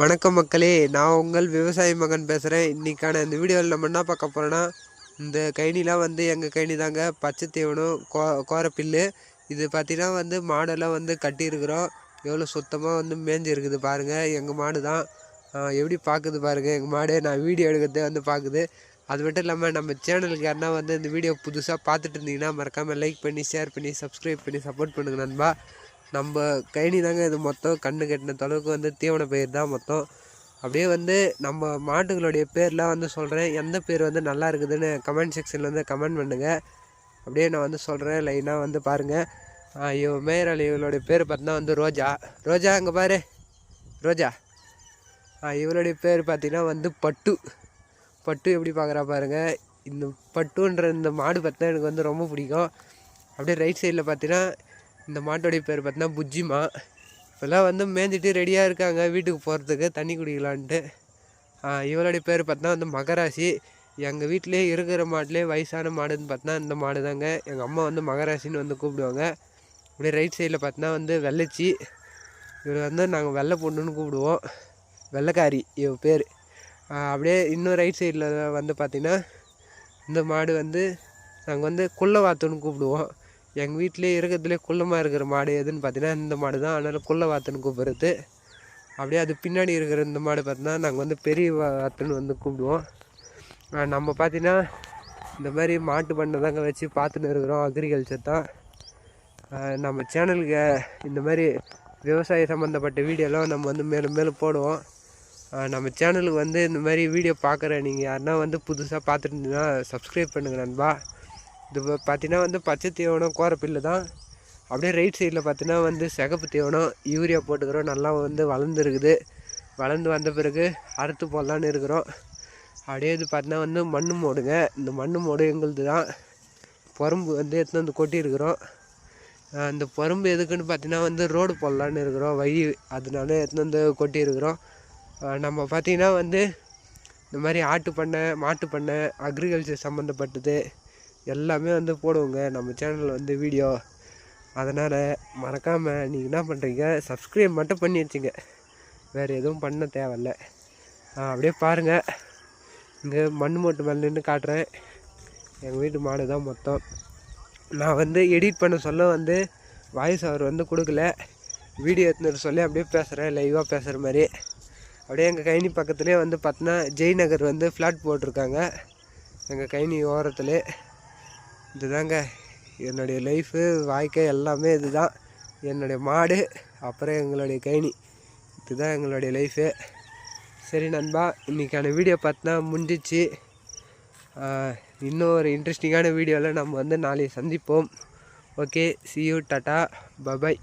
வணக்கம் மக்களே நான் உங்கள் விவசாய மகன் பேசுகிறேன் இன்றைக்கான இந்த வீடியோவில் நம்ம என்ன பார்க்க போகிறோன்னா இந்த கைனிலாம் வந்து எங்கள் கைனி தாங்க. பச்சை தீவனம் கோ கோரப்பில்லு. இது பார்த்திங்கன்னா வந்து மாடெல்லாம் வந்து கட்டியிருக்கிறோம். எவ்வளோ சுத்தமாக வந்து மேஞ்சிருக்குது பாருங்கள் எங்கள் மாடு தான். எப்படி பார்க்குது பாருங்கள் எங்கள் மாடு நான் வீடியோ எடுக்கிறதே வந்து பார்க்குது அது மட்டும் இல்லாமல் நம்ம சேனலுக்கு யாருனா வந்து இந்த வீடியோ புதுசாக பார்த்துட்டு இருந்தீங்கன்னா மறக்காமல் லைக் பண்ணி ஷேர் பண்ணி சப்ஸ்கிரைப் பண்ணி சப்போர்ட் பண்ணுங்கள் நண்பா. நம்ம கைனி தாங்க இது மொத்தம் கண்ணு கட்டின தொலைவுக்கு வந்து தீவன பயிர் தான் மொத்தம். அப்படியே வந்து நம்ம மாட்டுகளுடைய பேர்லாம் வந்து சொல்கிறேன் எந்த பேர் வந்து நல்லா இருக்குதுன்னு கமெண்ட் செக்ஷனில் வந்து கமெண்ட் பண்ணுங்கள் அப்படியே நான் வந்து சொல்கிறேன் லைனாக வந்து பாருங்கள் இவ மேயராளி இவளுடைய பேர் பார்த்தீங்கன்னா வந்து ரோஜா. ரோஜா அங்கே பாரு. ரோஜா. இவளுடைய பேர் பார்த்தீங்கன்னா வந்து பட்டு. பட்டு எப்படி பார்க்குறா பாருங்கள் இந்த பட்டுன்ற இந்த மாடு பார்த்தா எனக்கு வந்து ரொம்ப பிடிக்கும். அப்படியே ரைட் சைடில் பார்த்தீங்கன்னா இந்த மாட்டோடைய பேர் பார்த்தீங்கன்னா புஜ்ஜிமா. இப்போல்லாம் வந்து மேய்ஞ்சிட்டு ரெடியாக இருக்காங்க. வீட்டுக்கு போகிறதுக்கு தண்ணி குடிக்கலான்ட்டு. இவளுடைய பேர் பார்த்தா வந்து மகராசி. எங்கள் வீட்டிலே இருக்கிற மாட்டிலே வயசான மாடுன்னு பார்த்தா இந்த மாடு தாங்க எங்கள் அம்மா வந்து மகராசின்னு வந்து கூப்பிடுவாங்க. அப்படியே ரைட் சைடில் பார்த்தா வந்து வெள்ளச்சி. இவர் வந்து நாங்கள் வெள்ளை பொண்ணுன்னு கூப்பிடுவோம். வெள்ளைக்காரி இவ பேர். அப்படியே இன்னும் ரைட் சைடில் வந்து பார்த்திங்கன்னா இந்த மாடு வந்து நாங்கள் வந்து குள்ள வாத்துன்னு கூப்பிடுவோம். எங்கள் வீட்டிலே இருக்கிறதுலே குள்ளமாக இருக்கிற மாடு எதுன்னு பார்த்தீங்கன்னா இந்த மாடு தான் அதனால் குள்ள வாத்துன்னு கூப்பிட்றது. அப்படியே அது பின்னாடி இருக்கிற இந்த மாடு பார்த்தீங்கன்னா நாங்கள் வந்து பெரிய வாத்துன்னு வந்து கூப்பிடுவோம். நம்ம பார்த்தீங்கன்னா இந்த மாதிரி மாட்டு பண்ணை தாங்க வச்சு பார்த்துன்னு இருக்கிறோம் அக்ரிகல்ச்சர் தான். நம்ம சேனலுக்கு இந்த மாதிரி விவசாய சம்மந்தப்பட்ட வீடியோலாம் நம்ம வந்து மேலும் மேலும் போடுவோம். நம்ம சேனலுக்கு வந்து இந்த மாதிரி வீடியோ பார்க்குற நீங்கள் யாருன்னா வந்து புதுசாக பார்த்துருந்தீங்கன்னா சப்ஸ்கிரைப் பண்ணுங்கள் நண்பா. இது பார்த்தீங்கன்னா வந்து பச்சை தீவனம் கோரப்பில்லு தான். அப்படியே ரைட் சைடில் பார்த்தீங்கன்னா வந்து சிகப்பு தீவனம் யூரியா போட்டுக்கிறோம் நல்லா வந்து வளர்ந்துருக்குது. வளர்ந்து வந்த பிறகு அறுத்து போடலான்னு இருக்கிறோம். அப்படியே இது பார்த்தீங்கன்னா வந்து மண் மோடுங்க. இந்த மண் மோடு எங்களுது தான். பொறம்பு வந்து எடுத்துன்னு வந்து கொட்டியிருக்கிறோம். இந்த பொறம்பு எதுக்குன்னு பார்த்தீங்கன்னா வந்து ரோடு போடலான்னு இருக்கிறோம். வழி அதனால எடுத்துன்னு வந்து கொட்டியிருக்கிறோம். நம்ம பார்த்திங்கன்னா வந்து இந்த மாதிரி ஆட்டு பண்ணை மாட்டு பண்ணை அக்ரிகல்ச்சர் சம்மந்தப்பட்டது எல்லாமே வந்து போடுவோங்க. நம்ம சேனலில் வந்து வீடியோ அதனால் மறக்காமல் நீங்கள் என்ன பண்ணுறீங்க சப்ஸ்கிரைப் மட்டும் பண்ணி வச்சுங்க. வேறு எதுவும் பண்ண தேவையில்ல. அப்படியே பாருங்கள் இங்கே மண் மூட்டு மேலே நின்று காட்டுறேன். எங்கள் வீட்டு மாடு தான் மொத்தம். நான் வந்து எடிட் பண்ண சொல்ல வந்து வாய்ஸ் அவர் வந்து கொடுக்கல. வீடியோ எடுத்துன்னு சொல்லி அப்படியே பேசுகிறேன் லைவாக பேசுகிற மாதிரி. அப்படியே எங்கள் கைனி பக்கத்துலேயே வந்து பார்த்தோன்னா ஜெய்நகர் வந்து ஃப்ளாட் போட்டிருக்காங்க. எங்கள் கைனி ஓரத்துலேயே இதுதாங்க. என்னுடைய லைஃபு வாழ்க்கை எல்லாமே இதுதான். என்னுடைய மாடு அப்புறம் எங்களுடைய கைனி இதுதான் எங்களுடைய லைஃபு சரி நண்பா இன்றைக்கான வீடியோ பார்த்தா முடிஞ்சிச்சு. இன்னும் ஒரு இன்ட்ரெஸ்டிங்கான வீடியோவில் நம்ம வந்து நாளைக்கு சந்திப்போம். Okay see you tata bye bye